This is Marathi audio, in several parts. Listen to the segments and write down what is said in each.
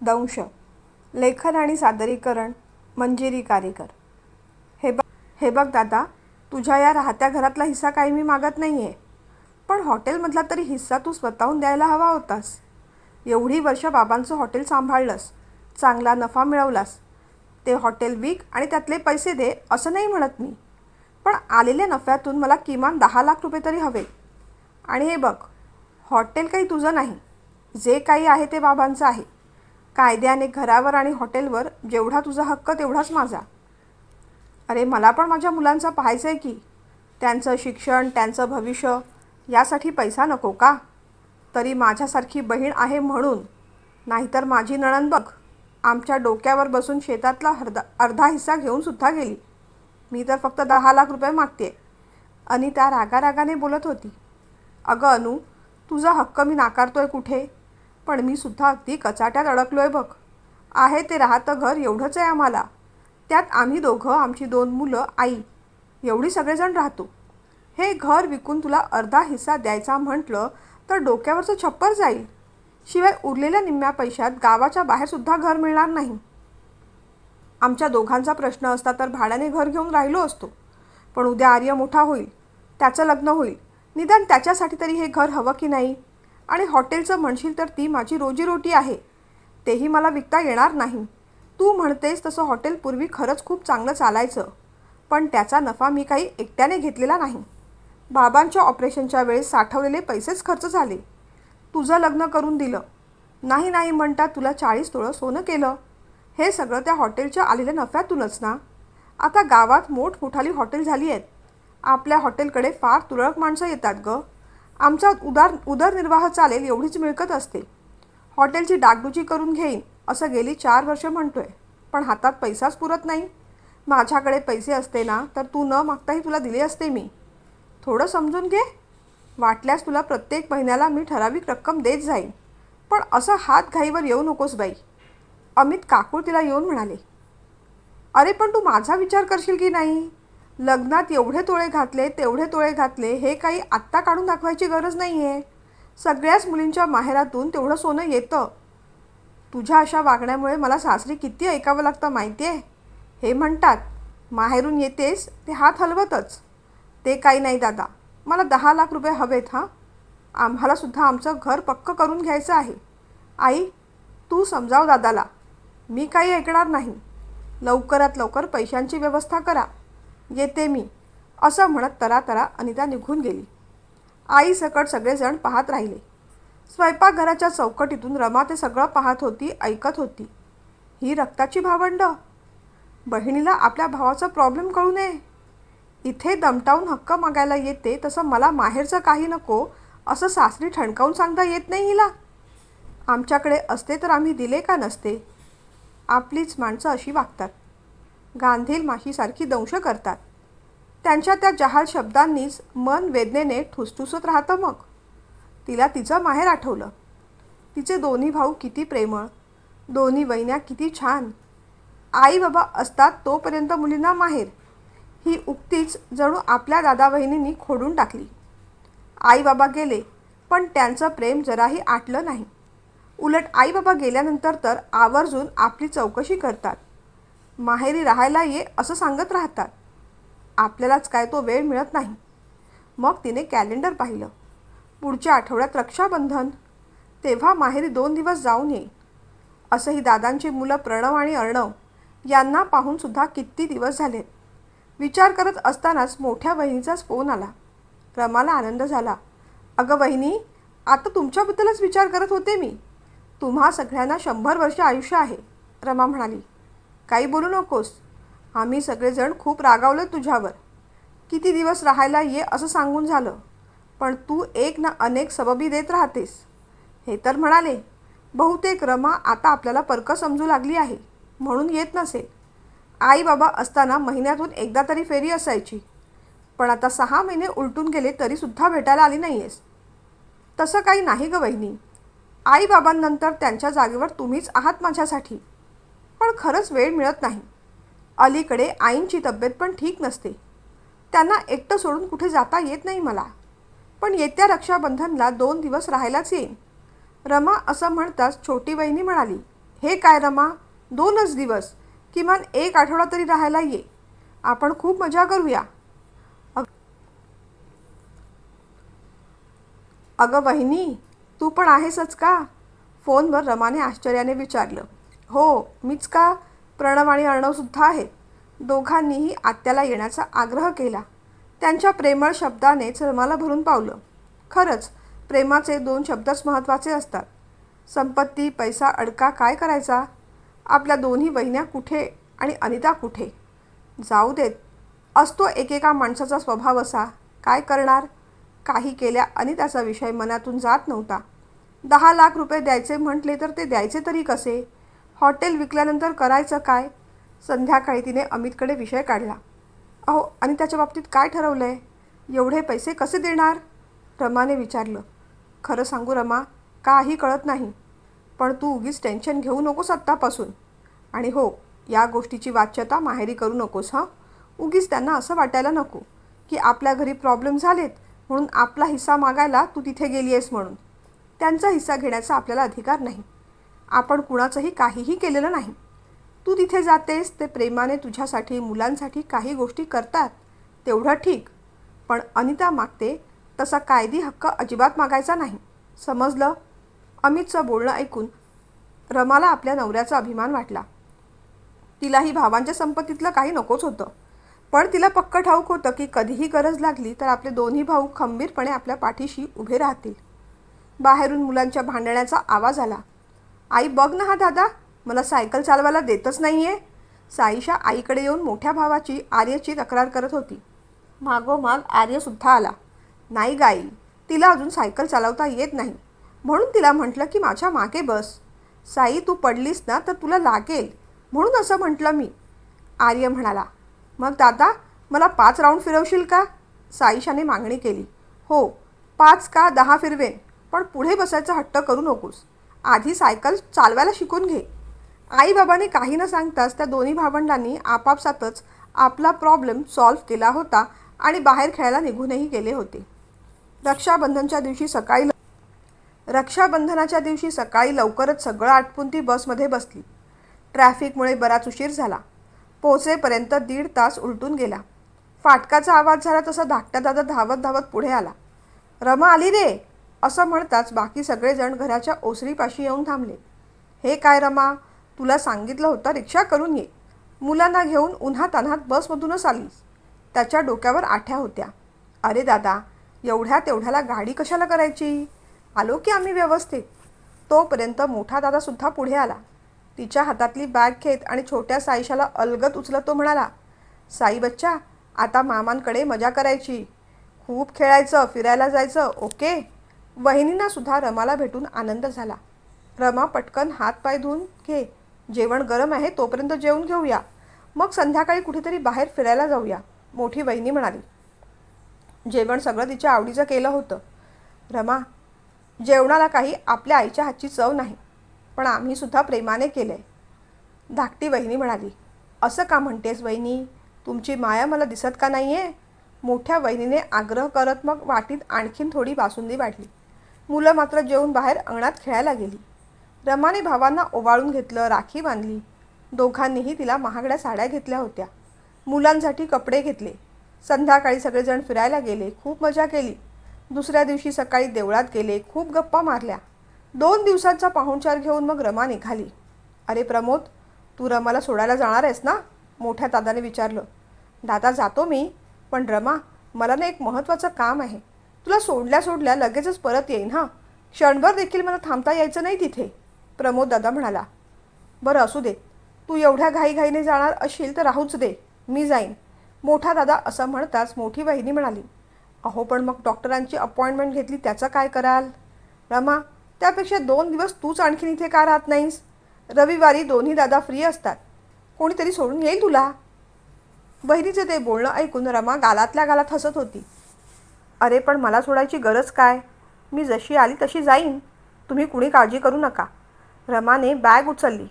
दंश लेखन आणि सादरीकरण मंजिरी कारेकर. हे बघ हे बघ दादा तुझ्या या राहत्या घरातला हिस्सा काही मी मागत नाही आहे पण हॉटेलमधला तरी हिस्सा तू स्वतःहून द्यायला हवा होतास. एवढी वर्ष बाबांचं हॉटेल सांभाळलंस चांगला नफा मिळवलास. ते हॉटेल विक आणि त्यातले पैसे दे असं नाही म्हणत मी. पण आलेल्या नफ्यातून मला किमान दहा लाख रुपये तरी हवे. आणि हे बघ हॉटेल काही तुझं नाही. जे काही आहे ते बाबांचं आहे. कायद्याने घरावर आणि हॉटेलवर जेवढा तुझा हक्क तेवढाच माझा. अरे मला पण माझ्या मुलांचं पाहायचं आहे की त्यांचं शिक्षण त्यांचं भविष्य यासाठी पैसा नको का? तरी माझ्यासारखी बहीण आहे म्हणून. नाहीतर माझी नणंद बघ आमच्या डोक्यावर बसून शेतातला हरदा अर्धा हिस्सा घेऊन सुद्धा गेली. मी तर फक्त दहा लाख रुपये मागते अनिता त्या रागारागाने बोलत होती. अगं अनु तुझा हक्क मी नाकारतोय कुठे? पण मी सुद्धा अगदी कचाट्यात अडकलो आहे बघ. आहे ते राहतं घर एवढंच आहे आम्हाला. त्यात आम्ही दोघं आमची दोन मुलं आई एवढी सगळेजण राहतो. हे घर विकून तुला अर्धा हिस्सा द्यायचा म्हटलं तर डोक्यावरचं छप्पर जाईल. शिवाय उरलेल्या निम्म्या पैशात गावाच्या बाहेरसुद्धा घर मिळणार नाही. आमच्या दोघांचा प्रश्न असता तर भाड्याने घर घेऊन राहिलो असतो. पण उद्या आर्य मोठा होईल त्याचं लग्न होईल. निदान त्याच्यासाठी तरी हे घर हवं की नाही? आणि हॉटेलचं म्हणशील तर ती माझी रोजीरोटी आहे. तेही मला विकता येणार नाही. तू म्हणतेस तसं हॉटेल पूर्वी खरंच खूप चांगलं चालायचं. पण त्याचा नफा मी काही एकट्याने घेतलेला नाही. बाबांच्या ऑपरेशनच्या वेळेस साठवलेले पैसेच खर्च झाले. तुझं लग्न करून दिलं. नाही नाही म्हणता तुला चाळीस तोळं सोनं केलं. हे सगळं त्या हॉटेलच्या आलेल्या नफ्यातूनच ना? आता गावात मोठमोठाली हॉटेल झाली आहेत. आपल्या हॉटेलकडे फार तुरळक माणसं येतात गं. आमचा उदार उदरनिर्वाह चालेल एवढीच मिळकत असते. हॉटेलची डागडुजी करून घेईन असं गेली चार वर्ष म्हणतोय. पण हातात पैसाच पुरत नाही. माझ्याकडे पैसे असते ना तर तू न मागताही तुला दिले असते मी. थोडं समजून घे. वाटल्यास तुला प्रत्येक महिन्याला मी ठराविक रक्कम देत जाईन. पण असं हात घाईवर येऊ नकोस बाई. अमित काकूळ तिला येऊन म्हणाले अरे पण तू माझा विचार करशील की नाही? लग्नात एवढे तोळे घातले तेवढे तोळे घातले हे काही आत्ता काढून दाखवायची गरज नाही आहे सगळ्याच मुलींच्या माहेरातून तेवढं सोनं येतं. तुझ्या अशा वागण्यामुळे मला सासरी किती ऐकावं लागतं माहिती आहे हे म्हणतात माहेरून येतेस ते हात हलवतच. ते काही नाही दादा मला दहा लाख रुपये हवेत हां. आम्हालासुद्धा आमचं घर पक्क करून घ्यायचं आहे. आई तू समजाव दादाला. मी काही ऐकणार नाही. लवकरात लवकर पैशांची व्यवस्था करा. येते मी. असं म्हणत तरा तरा अनिता निघून गेली. आई सकट सगळेजण पाहत राहिले. स्वयंपाकघराच्या चौकटीतून रमा ते सगळं पाहत होती ऐकत होती. ही रक्ताची भावंड. बहिणीला आपल्या भावाचा प्रॉब्लेम कळू नये. इथे दमटावून हक्क मागायला येते तसं मला माहेरचं काही नको असं सासरी ठणकावून सांगता येत नाही हिला. आमच्याकडे असते तर आम्ही दिले का नसते? आपलीच माणसं अशी वागतात. गांधील माशीसारखी दंश करतात. त्यांच्या त्या जहाल शब्दांनीच मन वेदनेने ठुसठुसत राहतं मग. तिला तिचं माहेर आठवलं. तिचे दोन्ही भाऊ किती प्रेमळ दोन्ही वहिन्या किती छान. आई बाबा असतात तोपर्यंत मुलींना माहेर. ही उक्तीच जणू आपल्या दादा वहिनींनी खोडून टाकली. आई बाबा गेले पण त्यांचं प्रेम जराही आटलं नाही. उलट आई बाबा गेल्यानंतर तर आवर्जून आपली चौकशी करतात. माहेरी राहायला ये असं सांगत राहतात. आपल्यालाच काय तो वेळ मिळत नाही. मग तिने कॅलेंडर पाहिलं. पुढच्या आठवड्यात रक्षाबंधन. तेव्हा माहेरी दोन दिवस जाऊन येईल. असंही दादांची मुलं प्रणव आणि अर्णव यांना पाहूनसुद्धा किती दिवस झाले. विचार करत असतानाच मोठ्या वहिनीचाच फोन आला. रमाला आनंद झाला. अगं वहिनी आता तुमच्याबद्दलच विचार करत होते मी. तुम्हा सगळ्यांना शंभर वर्ष आयुष्य आहे रमा म्हणाली. काही बोलू नकोस. आम्ही सगळेजण खूप रागावलो तुझ्यावर. किती दिवस राहायला ये असं सांगून झालं. पण तू एक ना अनेक सबबी देत राहतेस. हे तर म्हणाले बहुतेक रमा आता आपल्याला परकं समजू लागली आहे. म्हणून येत नसेल आई बाबा असताना महिन्यातून एकदा तरी फेरी असायची. पण आता सहा महिने उलटून गेले तरीसुद्धा भेटायला आली नाही आहेस तसं काही नाही गं वहिनी. आई बाबांनंतर त्यांच्या जागेवर तुम्हीच आहात माझ्यासाठी. पण खरंच वेळ मिळत नाही. अलीकडे आईंची तब्येत पण ठीक नसते. त्यांना एकटं सोडून कुठे जाता येत नाही मला. पण येत्या रक्षाबंधनला दोन दिवस राहायलाच येईन. रमा असं म्हणताच छोटी वहिनी म्हणाली हे काय रमा? दोनच दिवस किमान एक आठवडा तरी राहायला ये. आपण खूप मजा करूया. अग अगं वहिनी तू पण आहेसच का? फोनवर रमाने आश्चर्याने विचारलं. हो मीच का प्रणव आणि अर्णवसुद्धा आहेत दोघांनीही आत्याला येण्याचा आग्रह केला. त्यांच्या प्रेमळ शब्दानेच रमाला भरून पावलं. खरंच प्रेमाचे दोन शब्दच महत्त्वाचे असतात. संपत्ती पैसा अडका काय करायचा? आपल्या दोन्ही वहिन्या कुठे आणि अनिता कुठे? जाऊ देत. असतो एकेका माणसाचा स्वभाव असा. काय करणार? काही केल्या अनिताचा विषय मनातून जात नव्हता. दहा लाख रुपये द्यायचे म्हटले तर ते द्यायचे तरी कसे? हॉटेल विकल्यानंतर करायचं काय? संध्याकाळी तिने अमितकडे विषय काढला. अहो आणि त्याच्या बाबतीत काय ठरवलं आहे एवढे पैसे कसे देणार? रमाने विचारलं. खरं सांगू रमा काही कळत नाही. पण तू उगीच टेन्शन घेऊ नकोस आत्तापासून. आणि हो या गोष्टीची वाच्यता माहेरी करू नकोस हां? उगीच त्यांना असं वाटायला नको की आपल्या घरी प्रॉब्लेम झालेत म्हणून आपला हिस्सा मागायला तू तिथे गेली आहेस म्हणून. त्यांचा हिस्सा घेण्याचा आपल्याला अधिकार नाही. आपण कुणाचंही काहीही केलेलं नाही. तू तिथे जातेस ते प्रेमाने तुझ्यासाठी मुलांसाठी काही गोष्टी करतात तेवढं ठीक. पण अनिता मागते तसा कायदी हक्क अजिबात मागायचा नाही. समजलं? अमितचं बोलणं ऐकून रमाला आपल्या नवऱ्याचा अभिमान वाटला. तिलाही भावांच्या संपत्तीतलं काही नकोच होतं. पण तिला पक्क ठाऊक होतं की कधीही गरज लागली तर आपले दोन्ही भाऊ खंबीरपणे आपल्या पाठीशी उभे राहतील. बाहेरून मुलांच्या भांडण्याचा आवाज आला. आई बघ ना हा दादा मला सायकल चालवायला देतच नाही आहे साईशा आईकडे येऊन मोठ्या भावाची आर्यची तक्रार करत होती. मागोमाग आर्यसुद्धा आला. नाही गाई तिला अजून सायकल चालवता येत नाही. म्हणून तिला म्हटलं की माझ्या मागे बस. साई तू पडलीस ना तर तुला लागेल. म्हणून असं म्हटलं मी. आर्य म्हणाला मग दादा मला पाच राऊंड फिरवशील का? साईशाने मागणी केली. हो पाच का दहा फिरवेन पण पुढे बसायचा हट्ट करू नकोस. आधी सायकल चालवायला शिकून घे. आईबाबाने काही न सांगताच त्या दोन्ही भावंडांनी आपापसातच आपला प्रॉब्लेम सॉल्व्ह केला होता आणि बाहेर खेळायला निघूनही गेले होते. रक्षाबंधनच्या दिवशी सकाळी रक्षाबंधनाच्या दिवशी सकाळी लवकरच सगळं आटपून ती बसमध्ये बसली. ट्रॅफिकमुळे बराच उशीर झाला. पोहोचेपर्यंत दीड तास उलटून गेला. फाटकाचा आवाज झाला तसा धाकटा दादा धावत धावत पुढे आला. रमा आली रे! असं म्हणताच बाकी सगळेजण घराच्या ओसरीपाशी येऊन थांबले. हे काय रमा? तुला सांगितलं होतं रिक्षा करून ये. मुलांना घेऊन उन्हात अनात बसमधूनच आलीस. त्याच्या डोक्यावर आठ्या होत्या. अरे दादा एवढ्या तेवढ्याला गाडी कशाला करायची? आलो की आम्ही व्यवस्थित. तोपर्यंत मोठा दादासुद्धा पुढे आला. तिच्या हातातली बॅग घेत आणि छोट्या साईशाला अलगत उचलत तो म्हणाला साई बच्चा आता मामांकडे मजा करायची. खूप खेळायचं फिरायला जायचं ओके? वहिनींना सुद्धा रमाला भेटून आनंद झाला. रमा पटकन हात पाय धुवून घे जेवण गरम आहे तोपर्यंत जेवून घेऊया. मग संध्याकाळी कुठेतरी बाहेर फिरायला जाऊया मोठी वहिनी म्हणाली. जेवण सगळं तिच्या आवडीचं केलं होतं. रमा जेवणाला काही आपल्या आईच्या हातची चव नाही पण आम्हीसुद्धा प्रेमाने केलं आहे धाकटी वहिनी म्हणाली. असं का म्हणतेस वहिनी? तुमची माया मला दिसत का नाही आहे मोठ्या वहिनीने आग्रह करत मग वाटीत आणखीन थोडी बासुंदी वाढली. मुलं मात्र जेवून बाहेर अंगणात खेळायला गेली. रमाने भावांना ओवाळून घेतलं राखी बांधली. दोघांनीही तिला महागड्या साड्या घेतल्या होत्या. मुलांसाठी कपडे घेतले. संध्याकाळी सगळेजण फिरायला गेले खूप मजा केली. दुसऱ्या दिवशी सकाळी देवळात गेले खूप गप्पा मारल्या. दोन दिवसांचा पाहुणचार घेऊन मग रमा निघाली. अरे प्रमोद तू रमाला सोडायला जाणार आहेस ना? मोठ्या दादाने विचारलं. दादा जातो मी. पण रमा मला ना एक महत्त्वाचं काम आहे. तुला सोडल्या सोडल्या लगेचच परत येईन हां. क्षणभर देखील मला थांबता यायचं नाही तिथे प्रमोद दादा म्हणाला. बरं असू दे. तू एवढ्या घाईघाईने जाणार असशील तर राहूच दे. मी जाईन. मोठा दादा असं म्हणताच मोठी बहिणी म्हणाली. अहो पण मग डॉक्टरांची अपॉइंटमेंट घेतली त्याचं काय कराल? रमा त्यापेक्षा दोन दिवस तूच आणखीन इथे का राहत नाहीस? रविवारी दोन्ही दादा फ्री असतात. कोणीतरी सोडून येईल तुला? बहिणीचं ते बोलणं ऐकून रमा गालातल्या गालात हसत होती. अरे पण मला सोडायची गरज काय? मी जशी आली तशी जाईन. तुम्ही कुणी काळजी करू नका. रमाने बॅग उचलली.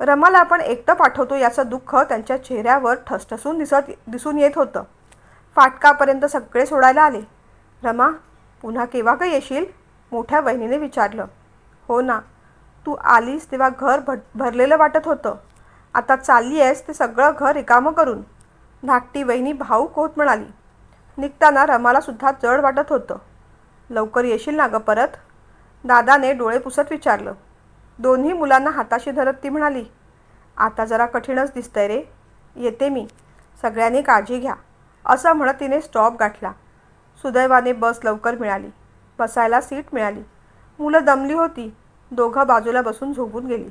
रमाला आपण एकटं पाठवतो याचं दुःख त्यांच्या चेहऱ्यावर ठसठसून दिसत दिसून येत होतं. फाटकापर्यंत सगळे सोडायला आले. रमा पुन्हा केव्हा का येशील? मोठ्या बहिणीने विचारलं. हो ना. तू आलीस तेव्हा घर भट भरलेलं वाटत होतं. आता चालली आहेस ते सगळं घर रिकामं करून. धाकटी वहिनी भाऊक होत म्हणाली. निघताना रमालासुद्धा जड वाटत होतं. लवकर येशील ना गं परत? दादाने डोळे पुसत विचारलं. दोन्ही मुलांना हाताशी धरत ती म्हणाली आता जरा कठीणच दिसतंय रे. येते मी. सगळ्यांनी काळजी घ्या. असं म्हणत तिने स्टॉप गाठला. सुदैवाने बस लवकर मिळाली. बसायला सीट मिळाली. मुलं दमली होती. दोघं बाजूला बसून झोपून गेली.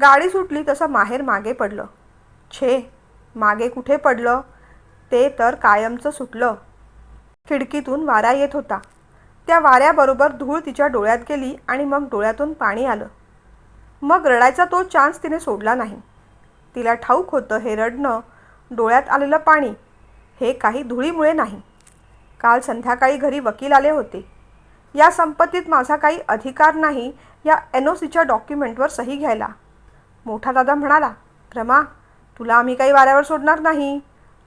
गाडी सुटली तसं माहेर मागे पडलं. छे मागे कुठे पडलं? ते तर कायमचं सुटलं. खिडकीतून वारा येत होता. त्या वाऱ्याबरोबर धूळ तिच्या डोळ्यात गेली आणि मग डोळ्यातून पाणी आलं. मग रडायचा तो चान्स तिने सोडला नाही. तिला ठाऊक होतं हे रडणं डोळ्यात आलेलं पाणी हे काही धुळीमुळे नाही. काल संध्याकाळी घरी वकील आले होते. या संपत्तीत माझा काही अधिकार नाही या एन ओ सीच्या डॉक्युमेंटवर सही घ्यायला. मोठा दादा म्हणाला रमा तुला आम्ही काही वाऱ्यावर सोडणार नाही.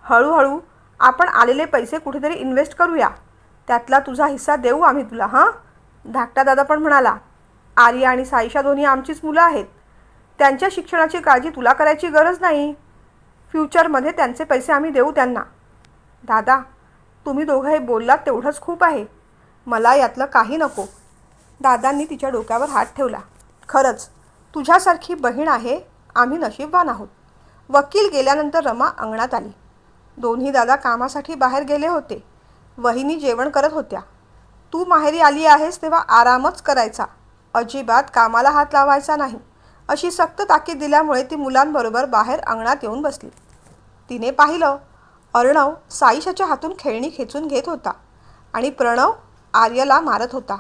हळूहळू आपण आलेले पैसे कुठेतरी इन्व्हेस्ट करूया. त्यातला तुझा हिस्सा देऊ आम्ही तुला हां? धाकटा दादा पण म्हणाला आर्या आणि साईशा दोन्ही आमचीच मुलं आहेत. त्यांच्या शिक्षणाची काळजी तुला करायची गरज नाही. फ्युचरमध्ये त्यांचे पैसे आम्ही देऊ त्यांना. दादा तुम्ही दोघं हे बोललात तेवढंच खूप आहे. मला यातलं काही नको. दादांनी तिच्या डोक्यावर हात ठेवला. खरंच तुझ्यासारखी बहीण आहे आम्ही नशीबवान आहोत. वकील गेल्यानंतर रमा अंगणात आली. दोन्ही दादा कामासाठी बाहेर गेले होते. वहिनी जेवण करत होत्या. तू माहेरी आली आहेस तेव्हा आरामच करायचा. अजिबात कामाला हात लावायचा नाही. अशी सक्त ताकीद दिल्यामुळे ती मुलांबरोबर बाहेर अंगणात येऊन बसली. तिने पाहिलं अर्णव साईशाच्या हातून खेळणी खेचून घेत होता आणि प्रणव आर्यला मारत होता.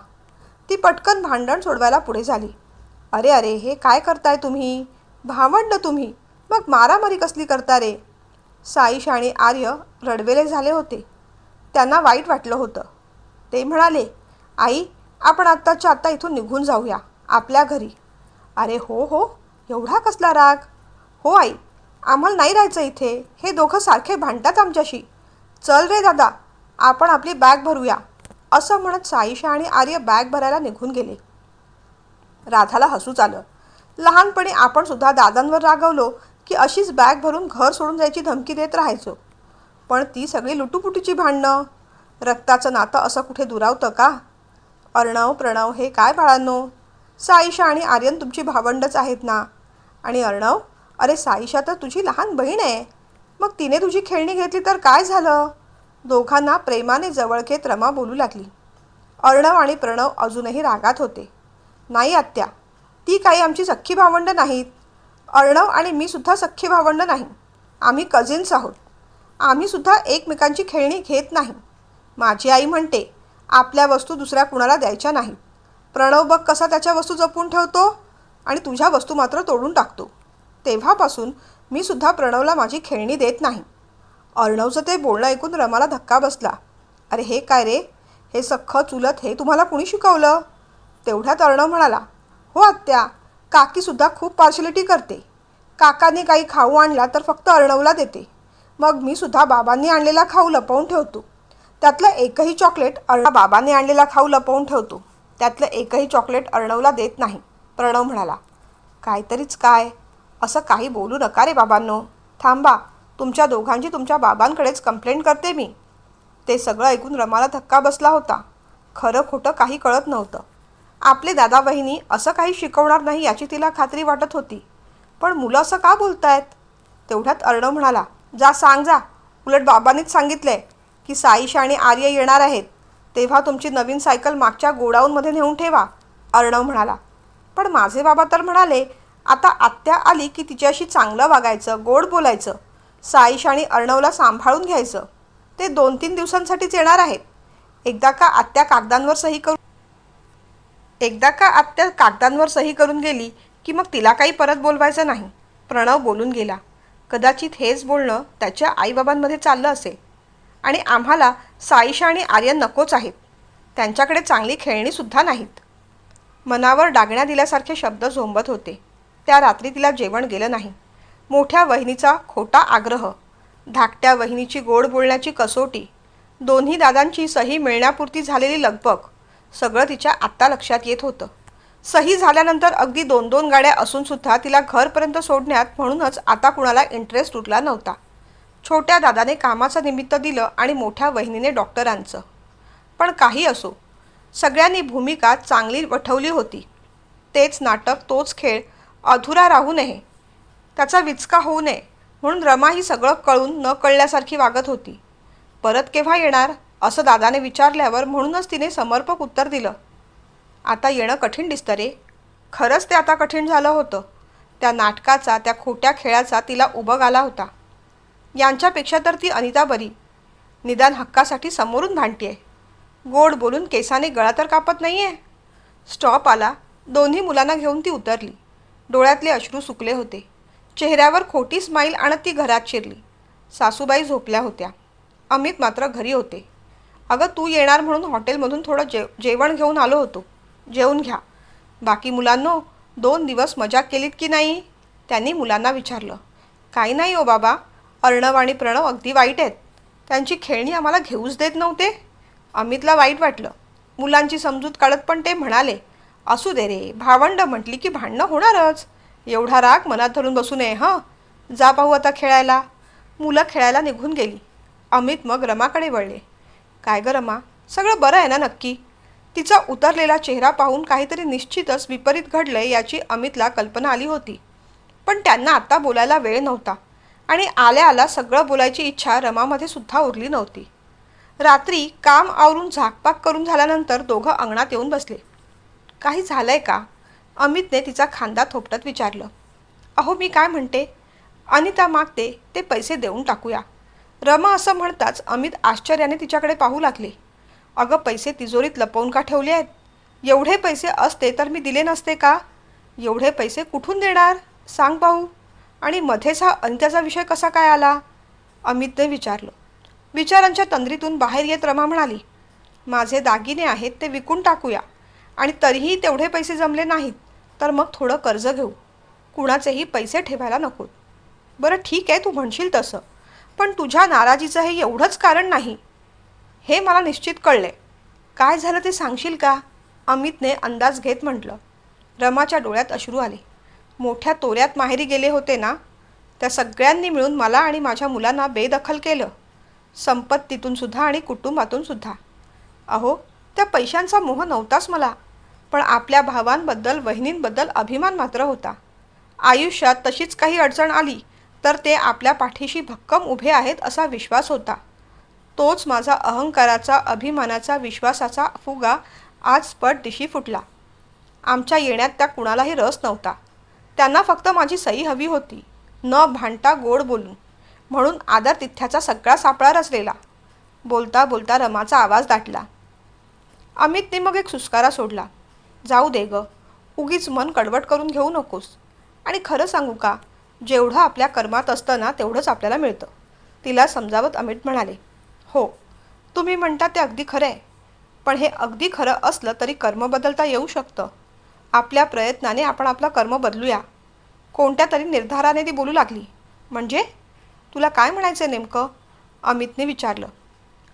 ती पटकन भांडण सोडवायला पुढे झाली. अरे अरे हे काय करताय तुम्ही? भावंड तुम्ही. मग मारामारी कसली करता रे? साईश आणि आर्य रडवेले झाले होते. त्यांना वाईट वाटलं होतं. ते म्हणाले आई आपण आत्ताच्या आत्ता इथून निघून जाऊया आपल्या घरी. अरे हो हो एवढा कसला राग? हो आई आम्हाला नाही राहायचं इथे. हे दोघं सारखे भांडतात आमच्याशी. चल रे दादा आपण आपली बॅग भरूया. असं म्हणत साईशा आणि आर्य बॅग भरायला निघून गेले. राधाला हसूच आलं. लहानपणी आपण सुद्धा दादांवर रागवलो की अशीच बॅग भरून घर सोडून जायची धमकी देत राहायचो. पण ती सगळी लुटुपुटीची भांडणं रक्ताचं नातं असं कुठे दुरावतं का? अर्णव प्रणव हे काय बाळांनो? साईशा आणि आर्यन तुमची भावंडच आहेत ना? आणि अर्णव अरे साईशा तर तुझी लहान बहीण आहे. मग तिने तुझी खेळणी घेतली तर काय झालं? दोघांना प्रेमाने जवळ घेत रमा बोलू लागली. अर्णव आणि प्रणव अजूनही रागात होते. नाही आत्या ती काही आमची सख्खी भावंड नाहीत. अर्णव आणि मी सुद्धा सख्खी भावंड नाही. आम्ही कझिन्स आहोत. आम्ही सुद्धा एकमेकांची खेळणी घेत नाही. माझी आई म्हणते आपल्या वस्तू दुसऱ्या कुणाला द्यायच्या नाही. प्रणव बघ कसा त्याच्या वस्तू जपून ठेवतो आणि तुझ्या वस्तू मात्र तोडून टाकतो. तेव्हापासून मी सुद्धा प्रणवला माझी खेळणी देत नाही. अर्णवचं ते बोलणं ऐकून रमाला धक्का बसला. अरे हे काय रे? हे सख्खं चुलत हे तुम्हाला कुणी शिकवलं? तेवढ्यात अर्णव म्हणाला हो आत्या काकीसुद्धा खूप पार्शलिटी करते. काकाने काही खाऊ आणला तर फक्त अर्णवला देते. मग मी सुद्धा बाबांनी आणलेला खाऊ लपवून ठेवतो. त्यातलं एकही चॉकलेट अर्णा बाबांनी आणलेला खाऊ लपवून ठेवतो. त्यातलं एकही चॉकलेट अर्णवला देत नाही. प्रणव म्हणाला काहीतरीच काय? असं काही बोलू नका रे बाबांनो. थांबा तुमच्या दोघांची तुमच्या बाबांकडेच कंप्लेंट करते मी. ते सगळं ऐकून रमाला धक्का बसला होता. खरं खोटं काही कळत नव्हतं. आपले दादा बहिणी असं काही शिकवणार नाही याची तिला खात्री वाटत होती. पण मुलं असं का बोलतायत? तेवढ्यात अर्णव म्हणाला जा सांग जा. उलट बाबांनीच सांगितलंय की साईश आणि आर्य येणार आहेत. तेव्हा तुमची नवीन सायकल मागच्या गोडाऊनमध्ये नेऊन ठेवा. अर्णव म्हणाला पण माझे बाबा तर म्हणाले आता आत्या आली की तिच्याशी चांगलं वागायचं गोड बोलायचं. साईश आणि अर्णवला सांभाळून घ्यायचं. ते दोन तीन दिवसांसाठीच येणार आहेत. एकदा का आत्या कागदांवर सही करू एकदा का आत्या कागदांवर सही करून गेली की मग तिला काही परत बोलवायचं नाही? प्रणव बोलून गेला. कदाचित हेच बोलणं त्याच्या आईबाबांमध्ये चाललं असेल. आणि आम्हाला साईशा आणि आर्यन नकोच आहेत. त्यांच्याकडे चांगली खेळणीसुद्धा नाहीत. मनावर डागण्या दिल्यासारखे शब्द झोंबत होते. त्या रात्री तिला जेवण गेलं नाही. मोठ्या वहिनीचा खोटा आग्रह धाकट्या वहिनीची गोड बोलण्याची कसोटी दोन्ही दादांची सही मिळण्यापुरती झालेली लगबग सगळं तिच्या आत्ता लक्षात येत होतं. सही झाल्यानंतर अगदी दोन दोन गाड्या असूनसुद्धा तिला घरपर्यंत सोडण्यात म्हणूनच आता कुणाला इंटरेस्ट उठला नव्हता. छोट्या दादाने कामाचं निमित्त दिलं आणि मोठ्या वहिनीने डॉक्टरांचं. पण काही असो सगळ्यांनी भूमिका चांगली वठवली होती. तेच नाटक तोच खेळ अधुरा राहू नये त्याचा विचका होऊ नये म्हणून रमा ही सगळं कळून न कळल्यासारखी वागत होती. परत केव्हा येणार? असं दादाने विचारल्यावर म्हणूनच तिने समर्पक उत्तर दिलं. आता येणं कठीण दिसतं रे. खरंच ते आता कठीण झालं होतं. त्या नाटकाचा त्या खोट्या खेळाचा तिला उबग आला होता. यांच्यापेक्षा तर ती अनिता बरी. निदान हक्कासाठी समोरून भांडतीये. गोड बोलून केसाने गळा तर कापत नाही आहे स्टॉप आला. दोन्ही मुलांना घेऊन ती उतरली. डोळ्यातले अश्रू सुकले होते. चेहऱ्यावर खोटी स्माईल आणत ती घरात शिरली. सासूबाई झोपल्या होत्या. अमित मात्र घरी होते. अगं तू येणार म्हणून हॉटेलमधून थोडं जेव जेवण घेऊन आलो होतो. जेवून घ्या. बाकी मुलांनो दोन दिवस मजा केलीत की नाही? त्यांनी मुलांना विचारलं. काही नाही हो बाबा अर्णव आणि प्रणव अगदी वाईट आहेत. त्यांची खेळणी आम्हाला घेऊच देत नव्हते. अमितला वाईट वाटलं. मुलांची समजूत काढत पण ते म्हणाले असू दे रे भावंड म्हटली की भांडणं होणारच. एवढा राग मनात धरून बसू नये हं? जा पाहू आता खेळायला. मुलं खेळायला निघून गेली. अमित मग रमाकडे वळले. काय गं रमा? सगळं बरं आहे ना नक्की? तिचा उतरलेला चेहरा पाहून काहीतरी निश्चितच विपरीत घडलंय याची अमितला कल्पना आली होती. पण त्यांना आत्ता बोलायला वेळ नव्हता आणि आल्या आला सगळं बोलायची इच्छा रमामध्ये सुद्धा उरली नव्हती. रात्री काम आवरून झाकपाक करून झाल्यानंतर दोघं अंगणात येऊन बसले. काही झालंय का? अमितने तिचा खांदा थोपटत विचारलं. अहो मी काय म्हणते? अनिता मागते ते पैसे देऊन टाकूया. रमा असं म्हणताच अमित आश्चर्याने तिच्याकडे पाहू लागले. अगं पैसे तिजोरीत लपवून का ठेवले आहेत? एवढे पैसे असते तर मी दिले नसते का? एवढे पैसे कुठून देणार? सांग पाहू आणि मध्येच हा अंत्याचा विषय कसा काय आला? अमितने विचारलं. विचारांच्या तंद्रीतून बाहेर येत रमा म्हणाली माझे दागिने आहेत ते विकून टाकूया. आणि तरीही तेवढे पैसे जमले नाहीत तर मग थोडं कर्ज घेऊ. कुणाचेही पैसे ठेवायला नकोत बरं ठीक आहे तू म्हणशील तसं. पण तुझ्या नाराजीचं हे एवढंच कारण नाही. हे मला निश्चित कळले. काय झालं ते सांगशील का? अमितने अंदाज घेत म्हटलं. रमाच्या डोळ्यात अश्रू आले. मोठ्या तोऱ्यात माहेरी गेले होते ना? त्या सगळ्यांनी मिळून मला आणि माझ्या मुलांना बेदखल केलं. संपत्तीतून सुद्धा आणि कुटुंबातून सुद्धा. अहो त्या पैशांचा मोह नव्हताच मला. पण आपल्या भावांबद्दल वहिनींबद्दल अभिमान मात्र होता. आयुष्यात तशीच काही अडचण आली. तर ते आपल्या पाठीशी भक्कम उभे आहेत असा विश्वास होता. तोच माझा अहंकाराचा अभिमानाचा विश्वासाचा फुगा आज पट दिशी फुटला. आमच्या येण्यात त्या कुणालाही रस नव्हता. त्यांना फक्त माझी सई हवी होती. न भांडता गोड बोलून म्हणून आदर तिथ्याचा सगळा सापळा रचलेला. बोलता बोलता रमाचा आवाज दाटला. अमितने मग एक सुस्कारा सोडला. जाऊ दे ग. उगीच मन कडवट करून घेऊ नकोस. आणि खरं सांगू का? जेवढं आपल्या कर्मात असतं ना तेवढंच आपल्याला मिळतं. तिला समजावत अमित म्हणाले हो तुम्ही म्हणता ते अगदी खरं आहे. पण हे अगदी खरं असलं तरी कर्म बदलता येऊ शकतं. आपल्या प्रयत्नाने आपण आपलं कर्म बदलूया. कोणत्या तरी निर्धाराने ती बोलू लागली. म्हणजे? तुला काय म्हणायचं आहे नेमकं? अमितने विचारलं.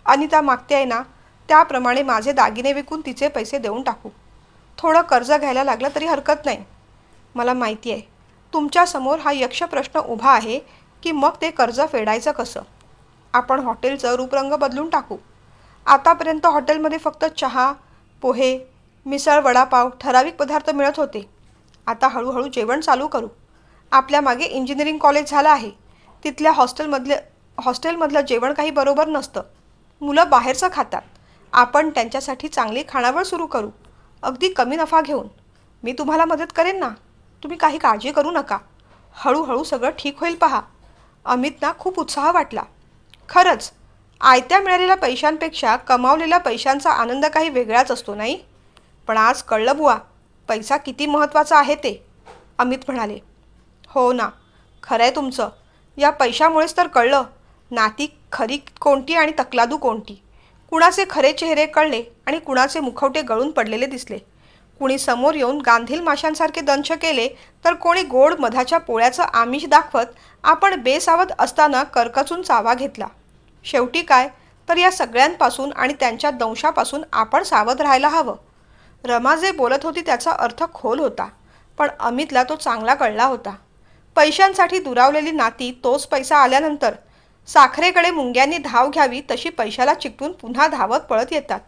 अनिता मागते आहे ना त्याप्रमाणे माझे दागिने विकून तिचे पैसे देऊन टाकू. थोडं कर्ज घ्यायला लागलं तरी हरकत नाही. मला माहिती आहे. तुमच्यासमोर हा यक्ष प्रश्न उभा आहे की मग ते कर्ज फेडायचं कसं? आपण हॉटेलचं रूपरंग बदलून टाकू. आतापर्यंत हॉटेलमध्ये फक्त चहा पोहे मिसळ वडापाव ठराविक पदार्थ मिळत होते. आता हळूहळू जेवण चालू करू. आपल्या मागे इंजिनिअरिंग कॉलेज झालं आहे. तिथल्या हॉस्टेलमधले हॉस्टेलमधलं जेवण काही बरोबर नसतं. मुलं बाहेरचं खातात. आपण त्यांच्यासाठी चांगली खाणावळ सुरू करू. अगदी कमी नफा घेऊन. मी तुम्हाला मदत करेन ना? तुम्ही काही काळजी करू नका. हळूहळू सगळं ठीक होईल पहा. अमितना खूप उत्साह वाटला. खरंच आयत्या मिळालेल्या पैशांपेक्षा कमावलेल्या पैशांचा आनंद काही वेगळाच असतो नाही? पण आज कळलं बुवा पैसा किती महत्त्वाचा आहे ते अमित म्हणाले. हो ना खरं आहे तुमचं. या पैशामुळेच तर कळलं नाती खरी कोणती आणि तकलादू कोणती. कुणाचे खरे चेहरे कळले आणि कुणाचे मुखवटे गळून पडलेले दिसले. कुणी समोर येऊन गांधील माशांसारखे दंश केले तर कोणी गोड मधाच्या पोळ्याचं आमिष दाखवत आपण बेसावध असताना करकचून चावा घेतला. शेवटी काय? तर या सगळ्यांपासून आणि त्यांच्या दंशापासून आपण सावध राहायला हवं. रमा जे बोलत होती त्याचा अर्थ खोल होता पण अमितला तो चांगला कळला होता. पैशांसाठी दुरावलेली नाती तोच पैसा आल्यानंतर साखरेकडे मुंग्यांनी धाव घ्यावी तशी पैशाला चिकटून पुन्हा धावत पळत येतात.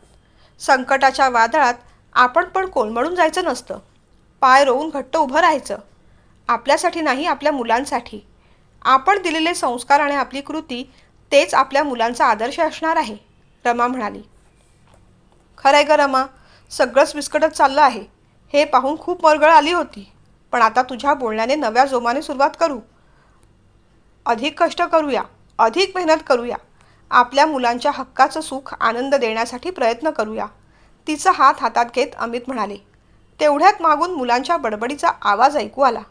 संकटाच्या वादळात आपण पण कोलमडून जायचं नसतं. पाय रोवून घट्ट उभं राहायचं. आपल्यासाठी नाही आपल्या मुलांसाठी. आपण दिलेले संस्कार आणि आपली कृती तेच आपल्या मुलांचा आदर्श असणार आहे रमा म्हणाली. खरंय ग रमा सगळंच विस्कटत चाललं आहे. हे पाहून खूप मरगळ आली होती. पण आता तुझ्या बोलण्याने नव्या जोमाने सुरुवात करू. अधिक कष्ट करूया अधिक मेहनत करूया. आपल्या मुलांच्या हक्काचं सुख आनंद देण्यासाठी प्रयत्न करूया. तिचा हात हातात घेत अमित म्हणाले तेवढ्यात मागून मुलांच्या बडबडीचा आवाज ऐकू आला.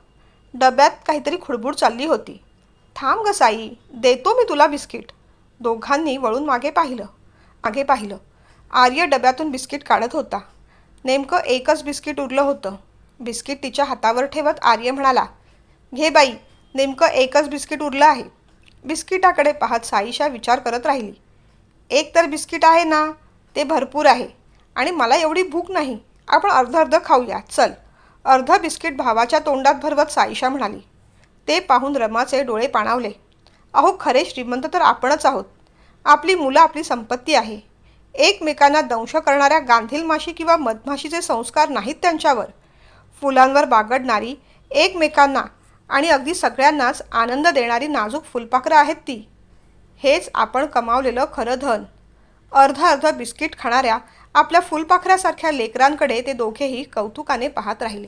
डब्यात काहीतरी खुडबुड चालली होती. थांब ग साई देतो मी तुला बिस्किट. दोघांनी वळून मागे पाहिलं. मागे पाहिलं. आर्य डब्यातून बिस्किट काढत होता. नेमकं एकच बिस्किट उरलं होतं. बिस्किट तिच्या हातावर ठेवत आर्य म्हणाला घे बाई नेमकं एकच बिस्किट उरलं आहे. बिस्किटाकडे पाहत साईशा विचार करत राहिली एक तर बिस्किट आहे ना ते भरपूर आहे. आणि मला एवढी भूक नाही. आपण अर्ध अर्ध खाऊया. चल. अर्ध बिस्किट भावाच्या तोंडात भरवत साईशा म्हणाली. ते पाहून रमाचे डोळे पाणावले. अहो खरे श्रीमंत तर आपणच आहोत. आपली मुलं आपली संपत्ती आहे. एकमेकांना दंश करणाऱ्या गांधीलमाशी किंवा मधमाशीचे संस्कार नाहीत त्यांच्यावर. फुलांवर बागडणारी एकमेकांना आणि अगदी सगळ्यांनाच आनंद देणारी नाजूक फुलपाखरं आहेत ती. हेच आपण कमावलेलं खरं धन. अर्ध अर्ध बिस्किट खाणाऱ्या आपल्या फुलपाखरासारख्या लेकरांकडे ते दोघेही कौतुकाने पाहत राहिले.